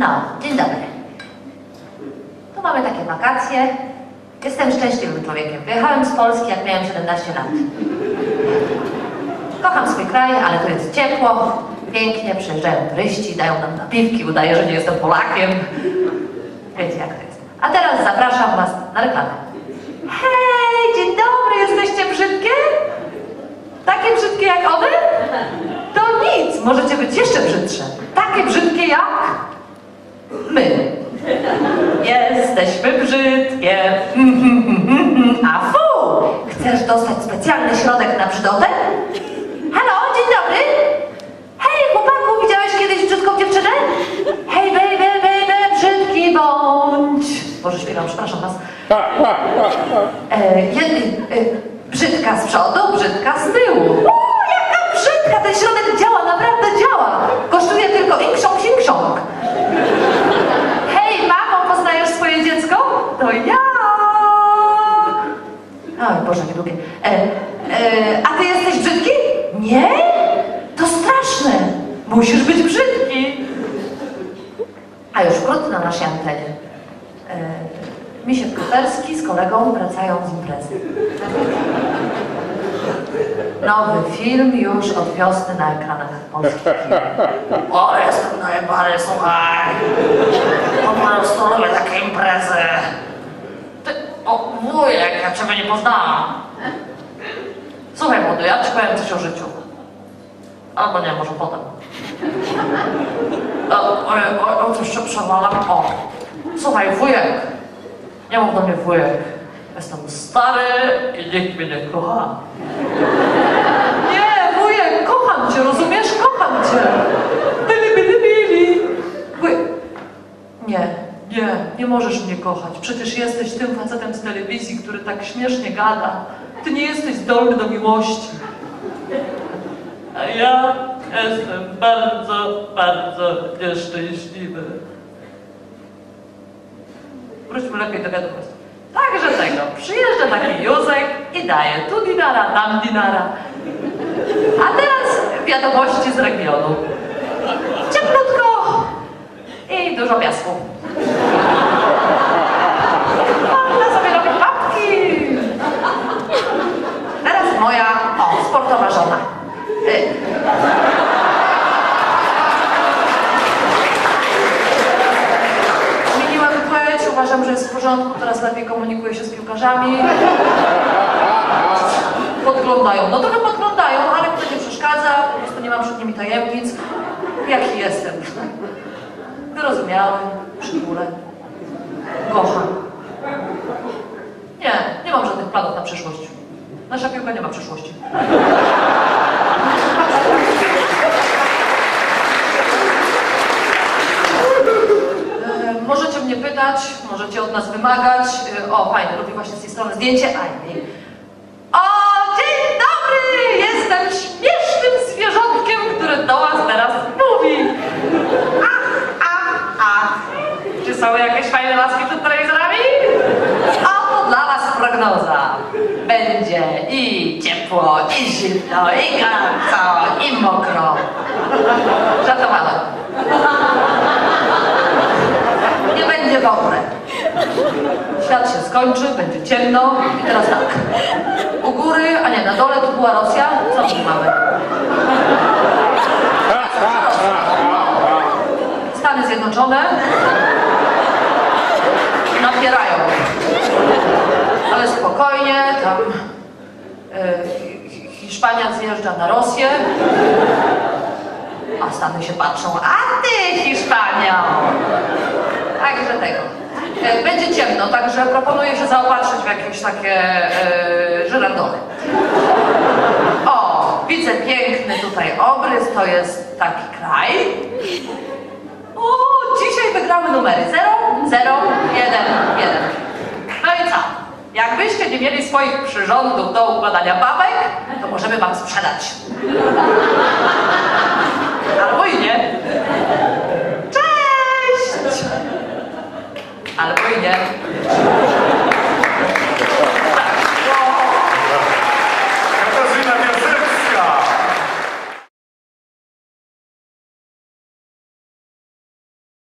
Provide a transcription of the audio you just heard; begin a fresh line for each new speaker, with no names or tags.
No, dzień dobry. Tu mamy takie wakacje. Jestem szczęśliwym człowiekiem. Wyjechałem z Polski, jak miałem 17 lat. Kocham swój kraj, ale tu jest ciepło, pięknie, przyjeżdżają turyści, dają nam napiwki, udaje, że nie jestem Polakiem. Wiecie jak to jest. A teraz zapraszam Was na reklamę. Hej, dzień dobry, jesteście brzydkie? Takie brzydkie jak one? To nic, możecie być jeszcze brzydsze. Takie brzydkie jak my. Jesteśmy brzydkie. A fu! Chcesz dostać specjalny środek na brzydotę? Halo, dzień dobry. Hej, chłopaku, widziałeś kiedyś brzydką dziewczynę? Hej, baby, baby, brzydki bądź. Boże, śpiewam, przepraszam was. E, jed, e, brzydka z przodu, brzydka z tyłu. O, jaka brzydka! Ten środek działa, a ty jesteś brzydki? Nie? To straszne. Musisz być brzydki. A już wkrótce na naszej antenie. E, Misiek z kolegą wracają z imprezy. Nowy film już od wiosny na ekranach polskich. O, jestem najebany, słuchaj. Po prostu lubię takie imprezy. Ty, o, wujek, ja ciebie nie poznałam. Słuchaj, młody, ja ci powiem coś o życiu. Albo nie, może potem. O, o, o, coś się przewalam. O, słuchaj, wujek. Nie mów do mnie wujek. Jestem stary i nikt mnie nie kocha. Nie, wujek, kocham cię, rozumiesz? Kocham cię. Bili, bili, bili. Nie, nie, nie możesz mnie kochać. Przecież jesteś tym facetem z telewizji, który tak śmiesznie gada. Ty nie jesteś zdolny do miłości. A ja jestem bardzo, bardzo nieszczęśliwy. Wróćmy lepiej do wiadomości. Także tego, przyjeżdża taki Józek i daje tu dinara, tam dinara. A teraz wiadomości z regionu. Cieplutko i dużo piasku. Uważam, że jest w porządku, teraz lepiej komunikuję się z piłkarzami. Podglądają, no trochę podglądają, ale to nie przeszkadza, po prostu nie mam przed nimi tajemnic. Jaki jestem? Wyrozumiały, przytulę. Kocham. Nie, nie mam żadnych planów na przyszłość. Nasza piłka nie ma przyszłości. E, Możecie mnie pytać, możecie od nas wymagać. E, O, fajnie, robię właśnie z tej strony zdjęcie. Aj. O, dzień dobry! Jestem śmiesznym zwierzątkiem, które do was teraz mówi. Ach, ach, ach. Czy są jakieś fajne laski przed telewizorami? Oto dla was prognoza. Będzie i ciepło, i zimno, i gorąco, i mokro. Żartowałem. Nie będzie dobre. Świat się skończy, będzie ciemno i teraz tak. U góry, a nie, na dole to była Rosja. Co my mamy? Stany Zjednoczone napierają. Ale spokojnie, tam e, Hi- Hiszpania zjeżdża na Rosję, a Stany się patrzą, a ty Hiszpanią! Także tego. E, Będzie ciemno, także proponuję się zaopatrzyć w jakieś takie żyrandole. O, widzę piękny tutaj obrys, to jest taki kraj. O, dzisiaj wygramy numery 0, 0, 1, 1. No i co? Jakbyście nie mieli swoich przyrządów do układania babek, to możemy wam sprzedać.